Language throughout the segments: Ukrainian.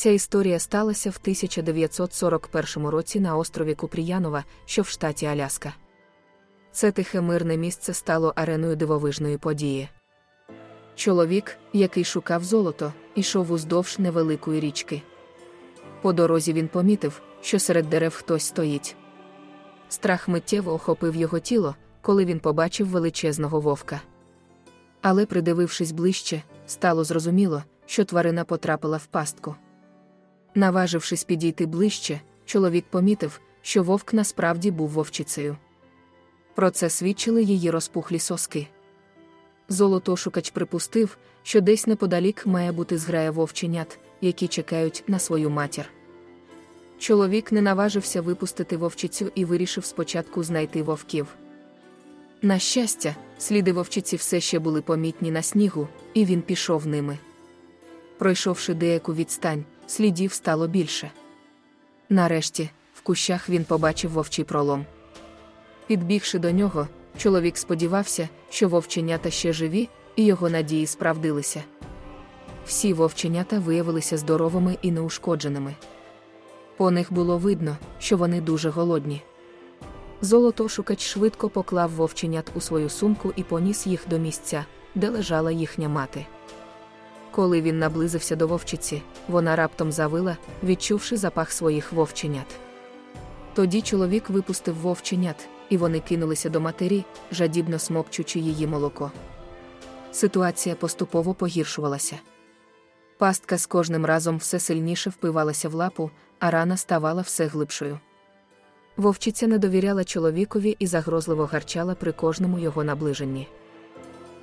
Ця історія сталася в 1941 році на острові Купріянова, що в штаті Аляска. Це тихе мирне місце стало ареною дивовижної події. Чоловік, який шукав золото, ішов уздовж невеликої річки. По дорозі він помітив, що серед дерев хтось стоїть. Страх миттєво охопив його тіло, коли він побачив величезного вовка. Але, придивившись ближче, стало зрозуміло, що тварина потрапила в пастку. Наважившись підійти ближче, чоловік помітив, що вовк насправді був вовчицею. Про це свідчили її розпухлі соски. Золотошукач припустив, що десь неподалік має бути зграя вовченят, які чекають на свою матір. Чоловік не наважився випустити вовчицю і вирішив спочатку знайти вовків. На щастя, сліди вовчиці все ще були помітні на снігу, і він пішов ними. Пройшовши деяку відстань, слідів стало більше. Нарешті, в кущах він побачив вовчий пролом. Підбігши до нього, чоловік сподівався, що вовченята ще живі, і його надії справдилися. Всі вовченята виявилися здоровими і неушкодженими. По них було видно, що вони дуже голодні. Золотошукач швидко поклав вовченят у свою сумку і поніс їх до місця, де лежала їхня мати. Коли він наблизився до вовчиці, вона раптом завила, відчувши запах своїх вовченят. Тоді чоловік випустив вовченят, і вони кинулися до матері, жадібно смокчучи її молоко. Ситуація поступово погіршувалася. Пастка з кожним разом все сильніше впивалася в лапу, а рана ставала все глибшою. Вовчиця не довіряла чоловікові і загрозливо гарчала при кожному його наближенні.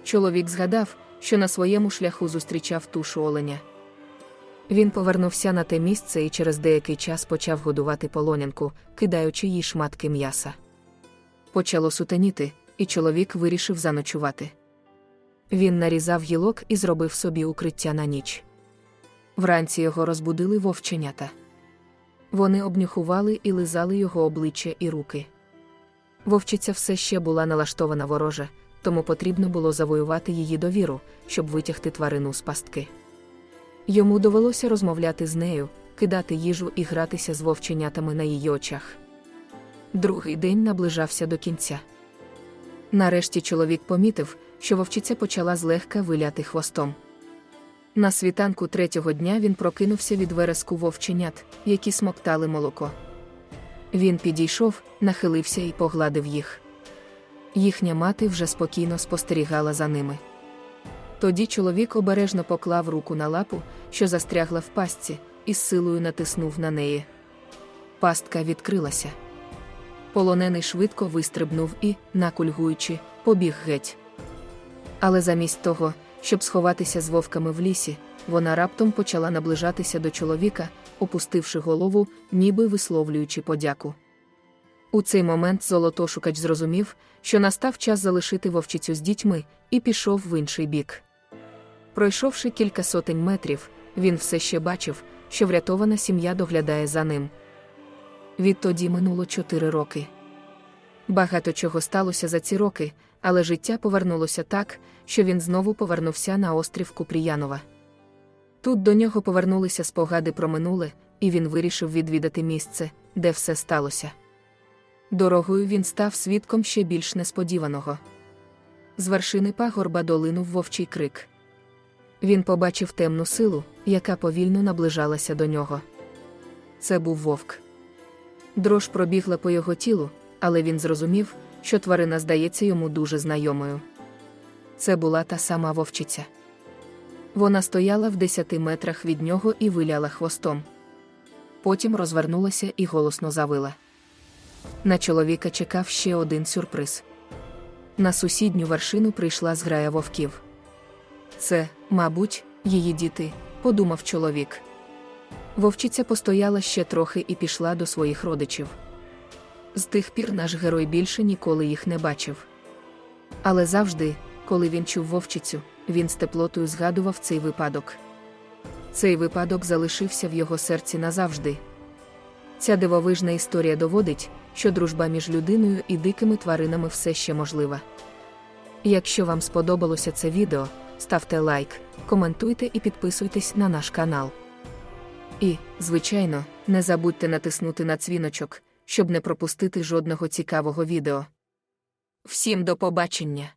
Чоловік згадав, що на своєму шляху зустрічав тушу оленя. Він повернувся на те місце і через деякий час почав годувати полонянку, кидаючи їй шматки м'яса. Почало сутеніти, і чоловік вирішив заночувати. Він нарізав гілок і зробив собі укриття на ніч. Вранці його розбудили вовченята. Вони обнюхували і лизали його обличчя і руки. Вовчиця все ще була налаштована вороже, тому потрібно було завоювати її довіру, щоб витягти тварину з пастки. Йому довелося розмовляти з нею, кидати їжу і гратися з вовченятами на її очах. Другий день наближався до кінця. Нарешті чоловік помітив, що вовчиця почала злегка виляти хвостом. На світанку третього дня він прокинувся від вереску вовченят, які смоктали молоко. Він підійшов, нахилився і погладив їх. Їхня мати вже спокійно спостерігала за ними. Тоді чоловік обережно поклав руку на лапу, що застрягла в пастці, і з силою натиснув на неї. Пастка відкрилася. Полонений швидко вистрибнув і, накульгуючи, побіг геть. Але замість того, щоб сховатися з вовками в лісі, вона раптом почала наближатися до чоловіка, опустивши голову, ніби висловлюючи подяку. У цей момент золотошукач зрозумів, що настав час залишити вовчицю з дітьми, і пішов в інший бік. Пройшовши кілька сотень метрів, він все ще бачив, що врятована сім'я доглядає за ним. Відтоді минуло чотири роки. Багато чого сталося за ці роки, але життя повернулося так, що він знову повернувся на острів Купріянова. Тут до нього повернулися спогади про минуле, і він вирішив відвідати місце, де все сталося. Дорогою він став свідком ще більш несподіваного. З вершини пагорба долинув вовчий крик. Він побачив темну силу, яка повільно наближалася до нього. Це був вовк. Дрож пробігла по його тілу, але він зрозумів, що тварина здається йому дуже знайомою. Це була та сама вовчиця. Вона стояла в десяти метрах від нього і виляла хвостом. Потім розвернулася і голосно завила. На чоловіка чекав ще один сюрприз. На сусідню вершину прийшла зграя вовків. Це, мабуть, її діти, подумав чоловік. Вовчиця постояла ще трохи і пішла до своїх родичів. З тих пір наш герой більше ніколи їх не бачив. Але завжди, коли він чув вовчицю, він з теплотою згадував цей випадок. Цей випадок залишився в його серці назавжди. Ця дивовижна історія доводить, що дружба між людиною і дикими тваринами все ще можлива. Якщо вам сподобалося це відео, ставте лайк, коментуйте і підписуйтесь на наш канал. І, звичайно, не забудьте натиснути на дзвіночок, щоб не пропустити жодного цікавого відео. Всім до побачення!